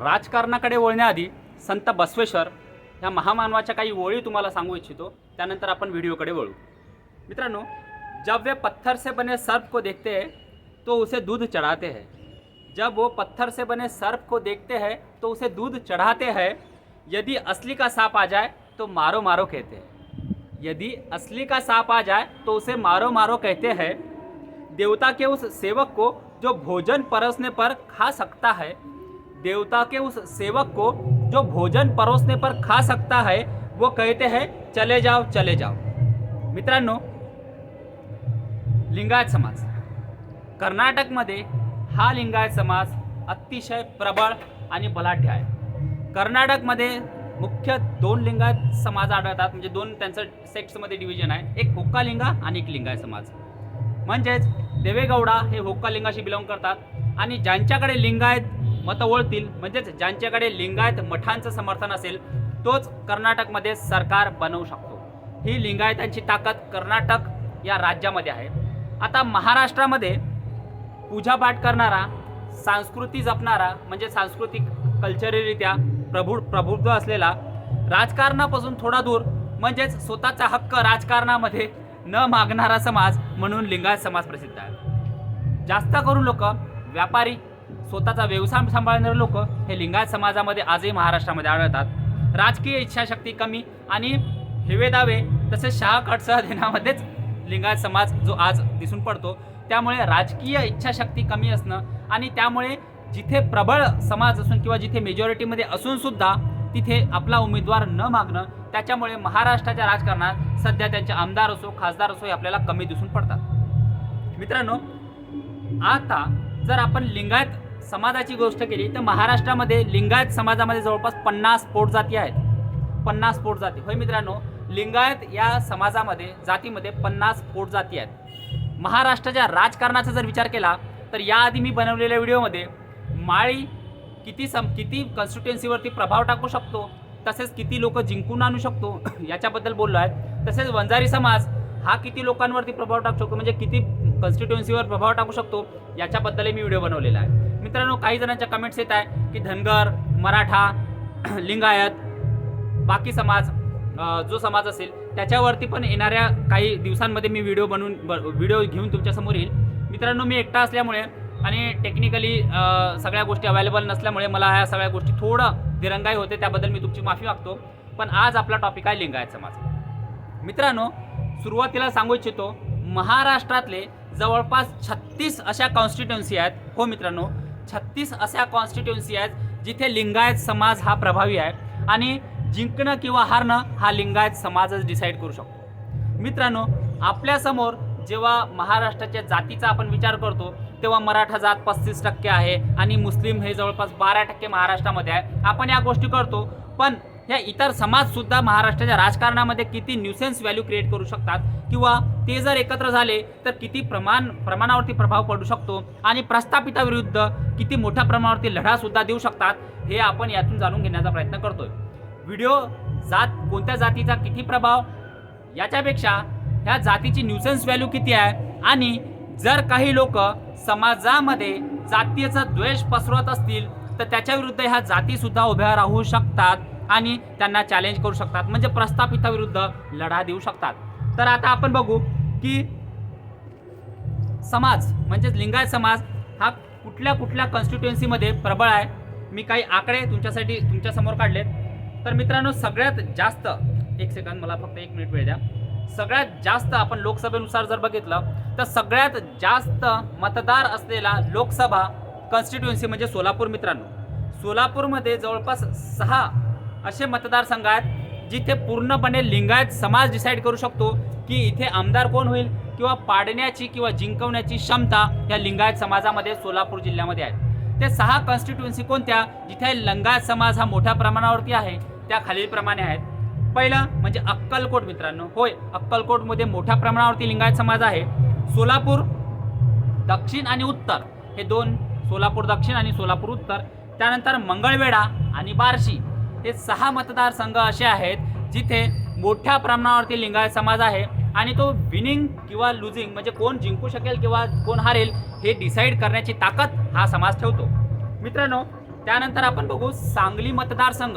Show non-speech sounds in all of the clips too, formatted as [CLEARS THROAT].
राजकारणाकडे वळण्याआधी संत बसवेश्वर ह्या महामानवाच्या काही ओळी तुम्हाला सांगू इच्छितो त्यानंतर आपण व्हिडिओकडे वळू. मित्रांनो जब वे पत्थर से बने सर्प को देखते हैं तो उसे दूध चढ़ाते हैं. जब वो पत्थर से बने सर्प को देखते हैं तो उसे दूध चढ़ाते हैं. यदि असली का सांप आ जाए तो मारो मारो कहते हैं. यदि असली का सांप आ जाए तो उसे मारो मारो कहते हैं. देवता के उस सेवक को जो भोजन परोसने पर खा सकता है देवता के उस सेवक को जो भोजन परोसने पर खा सकता है वो कहते हैं चले जाओ चले जाओ। मित्रांनो लिंगायत समाज कर्नाटकमध्ये हा लिंगायत समाज अतिशय प्रबळ आणि बलाढ्य आहे. कर्नाटकमध्ये मुख्य दोन लिंगायत समाज आढळतात म्हणजे दोन त्यांचं सेक्ट्समध्ये डिव्हिजन आहे. एक होक्का लिंगा आणि एक लिंगायत समाज म्हणजेच देवेगौडा हे होक्का लिंगाशी बिलॉंग करतात आणि ज्यांच्याकडे लिंगायत मतं ओळतील. म्हणजेच ज्यांच्याकडे लिंगायत मठांचं समर्थन असेल तोच कर्नाटकमध्ये सरकार बनवू शकतो. ही लिंगायतांची ताकद कर्नाटक या राज्यामध्ये आहे. आता महाराष्ट्रामध्ये पूजापाठ करणारा संस्कृती जपणारा म्हणजे सांस्कृतिक कल्चररीत्या प्रभू प्रबुद्ध असलेला राजकारणापासून थोडा दूर म्हणजेच स्वतःचा हक्क राजकारणामध्ये न मागणारा समाज म्हणून लिंगायत समाज प्रसिद्ध आहे. जास्त करून लोक व्यापारी स्वतःचा व्यवसाय सांभाळणारे लोक हे लिंगायत समाजामध्ये आजही महाराष्ट्रामध्ये आढळतात. राजकीय इच्छाशक्ती कमी आणि हेवे दावे तसेच शहाकटसह देण्यामध्येच लिंगायत समाज जो आज दिसून पडतो त्यामुळे राजकीय इच्छाशक्ती कमी असणं आणि त्यामुळे जिथे प्रबळ समाज असून किंवा जिथे मेजॉरिटीमध्ये असूनसुद्धा तिथे आपला उमेदवार न मागणं त्याच्यामुळे महाराष्ट्राच्या राजकारणात सध्या त्यांचे आमदार असो खासदार असो हे आपल्याला कमी दिसून पडतात. मित्रांनो आता जर आपण लिंगायत समाजाची गोष्ट केली तर महाराष्ट्रामध्ये लिंगायत समाजामध्ये जवळपास पन्नास पोट जाती आहेत. पन्नास पोट जाती. होय मित्रांनो लिंगायत या समाजामध्ये जातीमध्ये पन्नास पोट जाती आहेत. महाराष्ट्राच्या राजकारणाचा जर विचार केला तर याआधी मी बनवलेल्या व्हिडिओमध्ये माळी किती सम किती कॉन्स्टिट्युएन्सीवरती प्रभाव टाकू शकतो तसेच किती लोक जिंकून आणू शकतो याच्याबद्दल बोललो आहे. तसेच वंजारी समाज हा किती लोकांवरती प्रभाव टाकू शकतो म्हणजे किती कन्स्टिट्युएन्सीवर प्रभाव टाकू शकतो याच्याबद्दलही मी व्हिडिओ बनवलेला आहे. मित्रांनो काही जणांच्या कमेंट्स येत आहे की धनगर मराठा [CLEARS THROAT] लिंगायत बाकी समाज जो समाज असेल त्याच्यावरती पण येणाऱ्या काही दिवसांमध्ये मी व्हिडिओ बनवून व्हिडिओ घेऊन तुमच्यासमोर येईल. मित्रांनो मी एकटा असल्यामुळे आणि टेक्निकली सगळ्या गोष्टी अवेलेबल नसल्यामुळे मला ह्या सगळ्या गोष्टी थोडं दिरंगाई होते त्याबद्दल मी तुमची माफी मागतो. पण आज आपला टॉपिक आहे लिंगायत समाज. मित्रांनो सुरुवातीला सांगू इच्छितो महाराष्ट्रातले जवळपास छत्तीस अशा कॉन्स्टिट्युन्सी आहेत. हो मित्रांनो छत्तीस अशा कॉन्स्टिट्युन्सी आहेत जिथे लिंगायत समाज हा प्रभावी आहे आणि जिंकणं किंवा हारणं हा लिंगायत समाजच डिसाईड करू शकतो. मित्रांनो आपल्यासमोर जेव्हा महाराष्ट्राच्या जातीचा आपण विचार करतो तेव्हा मराठा जात पस्तीस टक्के आहे आणि मुस्लिम हे जवळपास बारा टक्के महाराष्ट्रामध्ये आहे. आपण या गोष्टी करतो पण ह्या इतर समाजसुद्धा महाराष्ट्राच्या राजकारणामध्ये किती न्यूसेन्स व्हॅल्यू क्रिएट करू शकतात किंवा ते जर एकत्र झाले तर किती प्रमाण प्रमाणावरती प्रभाव पडू शकतो आणि प्रस्थापिताविरुद्ध किती मोठ्या प्रमाणावरती लढासुद्धा देऊ शकतात हे आपण यातून जाणून घेण्याचा प्रयत्न करतोय. व्हिडिओ जात कोणत्या जातीचा किती प्रभाव याच्यापेक्षा ह्या जातीची न्यूसन्स व्हॅल्यू किती आहे आणि जर काही लोक समाजामध्ये जातीयचा द्वेष पसरवत असतील तर त्याच्या विरुद्ध ह्या जातीसुद्धा उभ्या राहू शकतात आणि त्यांना चॅलेंज करू शकतात. म्हणजे प्रस्थापिताविरुद्ध लढा देऊ शकतात. तर आता आपण बघू की समाज म्हणजेच लिंगायत समाज हा कुठल्या कुठल्या कॉन्स्टिट्युएन्सीमध्ये प्रबळ आहे. मी काही आकडे तुमच्यासाठी तुमच्यासमोर काढलेत. तर मित्रांनो सगळ्यात जास्त एक सेकंद मला फक्त एक मिनिट वेळ द्या. सगळ्यात जास्त आपण लोकसभेनुसार जर बघितलं तर सगळ्यात जास्त मतदार असलेला लोकसभा कॉन्स्टिट्युएन्सी म्हणजे सोलापूर मित्रांनो. सोलापूरमध्ये जवळपास सहा असे मतदारसंघ आहेत. जिथे पूर्णपणे लिंगायत समाज डिसाईड करू शकतो की इथे आमदार कोण होईल किंवा पाडण्याची किंवा जिंकवण्याची क्षमता या लिंगायत समाजामध्ये सोलापूर जिल्ह्यामध्ये आहे. ते सहा कॉन्स्टिट्युएन्सी कोणत्या? जिथे लिंगायत समाज हा मोठ्या प्रमाणावरती आहे त्या खालीलप्रमाणे आहेत. पहिलं म्हणजे अक्कलकोट मित्रांनो. होय अक्कलकोटमध्ये मोठ्या प्रमाणावरती लिंगायत समाज आहे. सोलापूर दक्षिण आणि उत्तर. हे दोन सोलापूर दक्षिण आणि सोलापूर उत्तर. त्यानंतर मंगळवेढा आणि बार्शी. हे सहा मतदारसंघ असे आहेत जिथे मोठ्या प्रमाणावरती लिंगायत समाज आहे आणि तो विनिंग किंवा लुझिंग म्हणजे कोण जिंकू शकेल किंवा कोण हारेल हे डिसाईड करण्याची ताकद हा समाज ठेवतो. मित्रांनो त्यानंतर आपण बघू सांगली मतदारसंघ.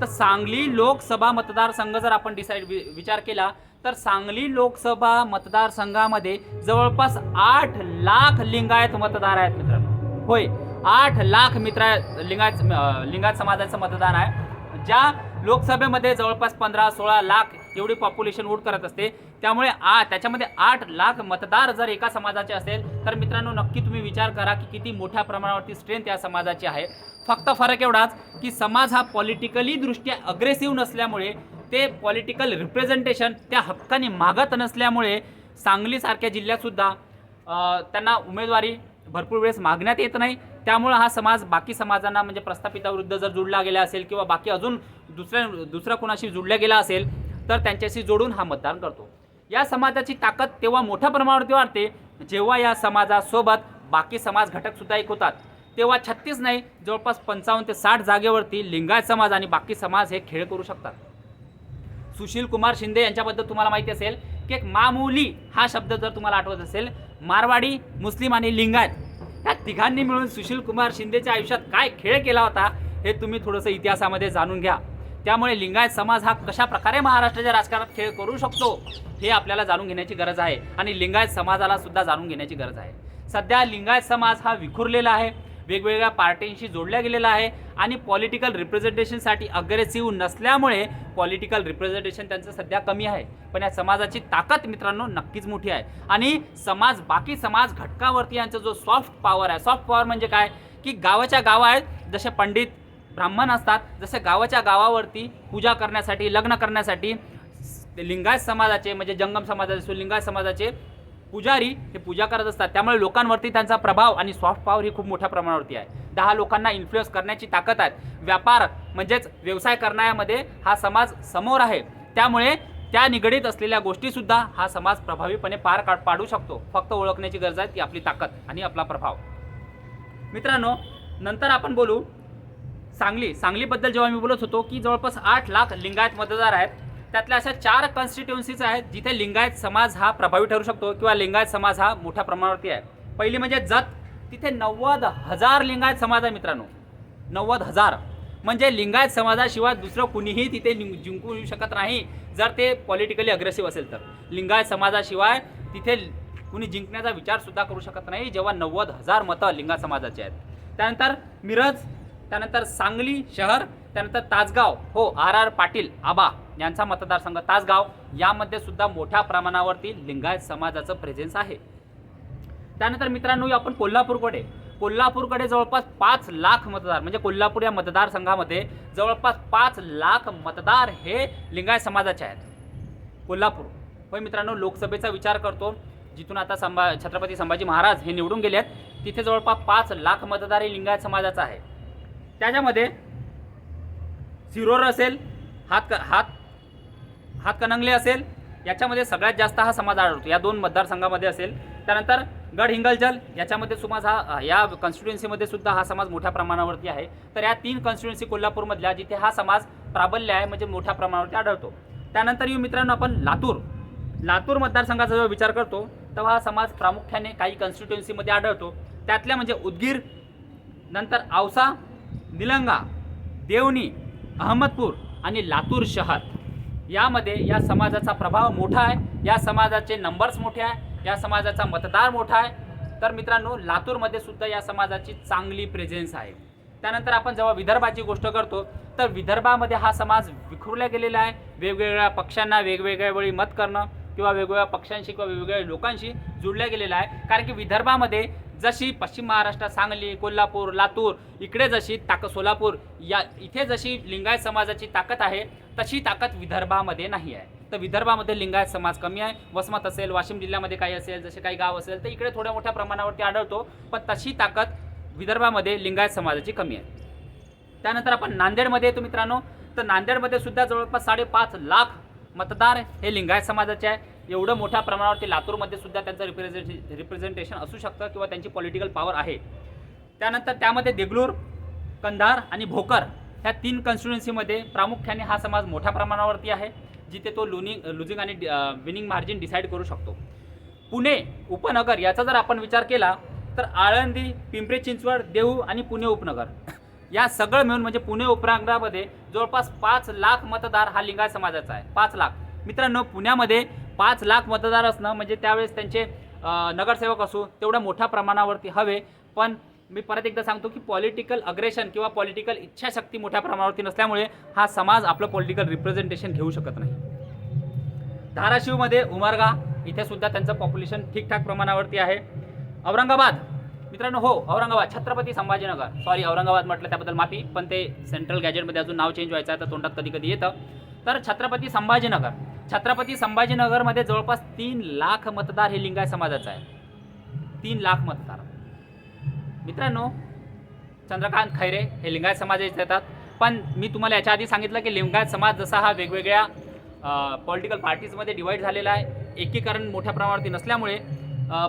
तर सांगली लोकसभा मतदारसंघ जर आपण डिसाईड विचार केला तर सांगली लोकसभा मतदारसंघामध्ये जवळपास आठ लाख लिंगायत मतदार आहेत मित्रांनो. होय आठ लाख मित्र लिंगायत लिंगायत समाजाचं मतदान आहे. ज्या लोकसभेमध्ये जवळपास पंधरा सोळा लाख एवढी पॉप्युलेशन वोट करत असते त्यामुळे आ त्याच्यामध्ये आठ लाख मतदार जर एका समाजाचे असेल तर मित्रांनो नक्की तुम्ही विचार करा की किती मोठ्या प्रमाणावरती स्ट्रेंथ या समाजाची आहे. फक्त फरक एवढाच की समाज हा पॉलिटिकली दृष्ट्या अग्रेसिव्ह नसल्यामुळे ते पॉलिटिकल रिप्रेझेंटेशन त्या हक्काने मागत नसल्यामुळे सांगलीसारख्या जिल्ह्यातसुद्धा त्यांना उमेदवारी भरपूर वेळेस मागण्यात येत नाही. त्यामुळं हा समाज बाकी समाजांना म्हणजे प्रस्थापिताविरुद्ध जर जुडला गेला असेल किंवा बाकी अजून दुसऱ्या दुसऱ्या कोणाशी जोडल्या गेला असेल तर त्यांच्याशी जोडून हा मतदान करतो. या समाजाची ताकद तेव्हा मोठ्या प्रमाणावरती वाढते जेव्हा या समाजासोबत बाकी समाज घटकसुद्धा एक होतात. तेव्हा छत्तीस नाही जवळपास पंचावन्न ते साठ जागेवरती लिंगायत समाज आणि बाकी समाज हे खेळ करू शकतात. सुशील कुमार शिंदे यांच्याबद्दल तुम्हाला माहिती असेल की एक मामुली हा शब्द जर तुम्हाला आठवत असेल मारवाडी मुस्लिम आणि लिंगायत या तिघांनी मिळून सुशील कुमार शिंदेच्या आयुष्यात काय खेळ केला होता हे तुम्ही थोडंसं इतिहासामध्ये जाणून घ्या. त्यामुळे लिंगायत समाज हा कशा प्रकारे महाराष्ट्राच्या राजकारणात खेळ करू शकतो हे आपल्याला जाणून घेण्याची गरज आहे. आणि लिंगायत समाजाला सुद्धा जाणून घेण्याची गरज आहे. सध्या लिंगायत समाज हा विखुरलेला आहे. वेगवेगळ्या पार्टींशी जोडल्या गेलेला आहे आणि पॉलिटिकल रिप्रेझेंटेशनसाठी अग्रेसिव्ह नसल्यामुळे पॉलिटिकल रिप्रेझेंटेशन त्यांचं सध्या कमी आहे. पण या समाजाची ताकद मित्रांनो नक्कीच मोठी आहे. आणि समाज बाकी समाज घटकावरती यांचा जो सॉफ्ट पॉवर आहे सॉफ्ट पॉवर म्हणजे काय? की गावाच्या गावा आहेत जसे पंडित ब्राह्मण असतात जसे गावाच्या गावावरती पूजा करण्यासाठी लग्न करण्यासाठी लिंगायत समाजाचे म्हणजे जंगम समाजाचे सुलिंगायत लिंगायत समाजाचे पुजारी हे पूजा करत असतात. त्यामुळे लोकांवरती त्यांचा प्रभाव आणि सॉफ्ट पॉवर ही खूप मोठ्या प्रमाणावरती आहे. दहा लोकांना इन्फ्लुएन्स करण्याची ताकद आहे. व्यापार म्हणजेच व्यवसाय करण्यामध्ये हा समाज समोर आहे. त्यामुळे त्या निगडीत असलेल्या गोष्टीसुद्धा हा समाज प्रभावीपणे पार काढ पाडू शकतो. फक्त ओळखण्याची गरज आहे ती आपली ताकद आणि आपला प्रभाव. मित्रांनो नंतर आपण बोलू सांगली. सांगलीबद्दल जेव्हा मी बोलत होतो की जवळपास आठ लाख लिंगायत मतदार आहेत. त्यातल्या अशा चार कॉन्स्टिट्युन्सीज आहेत जिथे लिंगायत समाज हा प्रभावी ठरू शकतो किंवा लिंगायत समाज हा मोठ्या प्रमाणावरती आहे. पहिली म्हणजे जत. तिथे नव्वद हजार लिंगायत समाज आहे मित्रांनो. नव्वद हजार. म्हणजे लिंगायत समाजाशिवाय दुसरं कुणीही तिथे जिंकू येऊ शकत नाही. जर ते पॉलिटिकली अग्रेसिव्ह असेल तर. लिंगायत समाजाशिवाय तिथे कुणी जिंकण्याचा विचारसुद्धा करू शकत नाही जेव्हा नव्वद हजार मतं लिंगायत समाजाचे आहेत. त्यानंतर मिरज त्यानंतर सांगली शहर त्यानंतर तासगाव. हो आर आर पाटील आबा. यांचा मतदारसंघ तासगाव यामध्ये सुद्धा मोठ्या प्रमाणावरती लिंगायत समाजाचं प्रेझेन्स आहे. त्यानंतर मित्रांनो आपण कोल्हापूरकडे कोल्हापूरकडे जवळपास पाच लाख मतदार म्हणजे कोल्हापूर या मतदारसंघामध्ये जवळपास पाच लाख मतदार हे लिंगायत समाजाचे आहेत. कोल्हापूर होय मित्रांनो लोकसभेचा विचार करतो जिथून आता संभा छत्रपती संभाजी महाराज हे निवडून गेले आहेत तिथे जवळपास पाच लाख मतदार हे लिंगायत समाजाचा आहे. त्याच्यामध्ये सिरोर असेल हात हात हातकणंगले असेल याच्यामध्ये सगळ्यात जास्त हा समाज आढळतो. या दोन मतदारसंघामध्ये असेल. त्यानंतर गड हिंगलजल याच्यामध्ये समाज हा या कॉन्स्टिट्युएन्सीमध्ये सुद्धा हा समाज मोठ्या प्रमाणावरती आहे. तर या तीन कॉन्स्टिट्युएन्सी कोल्हापूरमधल्या जिथे हा समाज प्राबल्य आहे म्हणजे मोठ्या प्रमाणावरती आढळतो. त्यानंतर येऊ मित्रांनो आपण लातूर. लातूर मतदारसंघाचा जेव्हा विचार करतो तेव्हा हा समाज प्रामुख्याने काही कॉन्स्टिट्युएन्सीमध्ये आढळतो. त्यातल्या म्हणजे उदगीर नंतर औसा निलंगा देवणी अहमदपूर आणि लातूर शहर. यामध्ये या समाजाचा प्रभाव मोठा आहे या समाजाचे नंबर्स मोठे आहे या समाजाचा मतदार मोठा आहे. तर मित्रांनो लातूरमध्ये सुद्धा या समाजाची चांगली प्रेझेन्स आहे. त्यानंतर आपण जेव्हा विदर्भाची गोष्ट करतो तर विदर्भामध्ये हा समाज विखुरला गेलेला आहे. वेगवेगळ्या पक्षांना वेगवेगळ्या वेळी मत करणं किंवा वेगवेगळ्या पक्षांशी किंवा वेगवेगळ्या लोकांशी जुळल्या गेलेला आहे. कारण की विदर्भामध्ये जशी पश्चिम महाराष्ट्रात सांगली कोल्हापूर लातूर इकडे जशी ताकद सोलापूर या इथे जशी लिंगायत समाजाची ताकद आहे तशी ताकद विदर्भामध्ये नाही आहे. तर विदर्भामध्ये लिंगायत समाज कमी आहे. वसमत असेल वाशिम जिल्ह्यामध्ये काही असेल जसे काही गाव असेल तर इकडे थोड्या मोठ्या प्रमाणावरती आढळतो. पण तशी ताकद विदर्भामध्ये लिंगायत समाजाची कमी आहे. त्यानंतर आपण नांदेडमध्ये येतो मित्रांनो. तर नांदेडमध्ये सुद्धा जवळपास साडेपाच लाख मतदार हे लिंगायत समाजाचे आहे. एवढं मोठ्या प्रमाणावरती लातूरमध्ये सुद्धा त्यांचं रिप्रेझेंटे रिप्रेझेंटेशन असू शकतं किंवा त्यांची पॉलिटिकल पॉवर आहे. त्यानंतर त्यामध्ये देगलूर कंधार आणि भोकर ह्या तीन कॉन्स्टिट्युन्सीमध्ये प्रामुख्याने हा समाज मोठ्या प्रमाणावरती आहे जिथे तो लुनिंग लुझिंग आणि विनिंग मार्जिन डिसाईड करू शकतो. पुणे उपनगर याचा जर आपण विचार केला तर आळंदी पिंपरी चिंचवड देहू आणि पुणे उपनगर या सगळं मिळून म्हणजे पुणे उपनगरामध्ये जवळपास पाच लाख मतदार हा लिंगायत समाजाचा आहे. पाच लाख. मित्रांनो पुण्यामध्ये पाच लाख मतदार असणं म्हणजे त्यावेळेस त्यांचे नगरसेवक असू तेवढ्या मोठ्या प्रमाणावरती हवे. पण मी परत एकदा सांगतो की पॉलिटिकल अग्रेशन किंवा पॉलिटिकल इच्छाशक्ती मोठ्या प्रमाणावरती नसल्यामुळे हा समाज आपलं पॉलिटिकल रिप्रेझेंटेशन घेऊ शकत नाही. धाराशिवमध्ये उमरगा इथे सुद्धा त्यांचं पॉप्युलेशन ठीकठाक प्रमाणावरती आहे. औरंगाबाद मित्रांनो हो औरंगाबाद छत्रपती संभाजीनगर. सॉरी औरंगाबाद म्हटलं त्याबद्दल माफी पण ते सेंट्रल गॅजेटमध्ये अजून नाव चेंज व्हायचं आहे तर तोंडात कधी कधी येतं. तर छत्रपती संभाजीनगर छत्रपती संभाजीनगरमध्ये जवळपास तीन लाख मतदार हे लिंगाय समाजाचं आहे. तीन लाख मतदार. मित्रांनो चंद्रकांत खैरे हे लिंगायत समाजाचे येतात. पण मी तुम्हाला याच्या आधी सांगितलं की लिंगायत समाज जसा हा वेगवेगळ्या पॉलिटिकल पार्टीजमध्ये डिवाईड झालेला आहे एकीकरण मोठ्या प्रमाणावरती नसल्यामुळे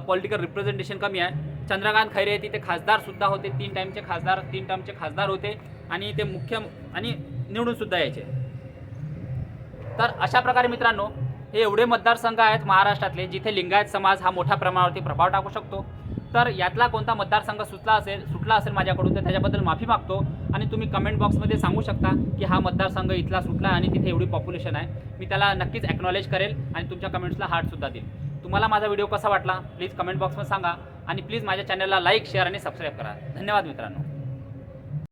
पॉलिटिकल रिप्रेझेंटेशन कमी आहे. चंद्रकांत खैरे तिथे खासदारसुद्धा होते तीन टाईमचे खासदार तीन टाईमचे खासदार होते आणि ते मुख्य आणि निवडूनसुद्धा यायचे. तर अशा प्रकारे मित्रांनो हे एवढे मतदारसंघ आहेत महाराष्ट्रातले जिथे लिंगायत समाज हा मोठ्या प्रमाणावरती प्रभाव टाकू शकतो. तर यातला कोणता मतदारसंघ सुचला असेल सुटला असेल माझ्याकडून तर त्याच्याबद्दल माफी मागतो. आणि तुम्ही कमेंट बॉक्समध्ये सांगू शकता की हा मतदारसंघ इथला सुटला आणि तिथे एवढी पॉप्युलेशन आहे. मी त्याला नक्कीच ॲक्नॉलेज करेल आणि तुमच्या कमेंट्सला हार्टसुद्धा देईल. तुम्हाला माझा व्हिडिओ कसा वाटला प्लीज कमेंट बॉक्समध्ये सांगा. आणि प्लीज माझ्या चॅनलला लाईक शेअर आणि सबस्क्राईब करा. धन्यवाद मित्रांनो.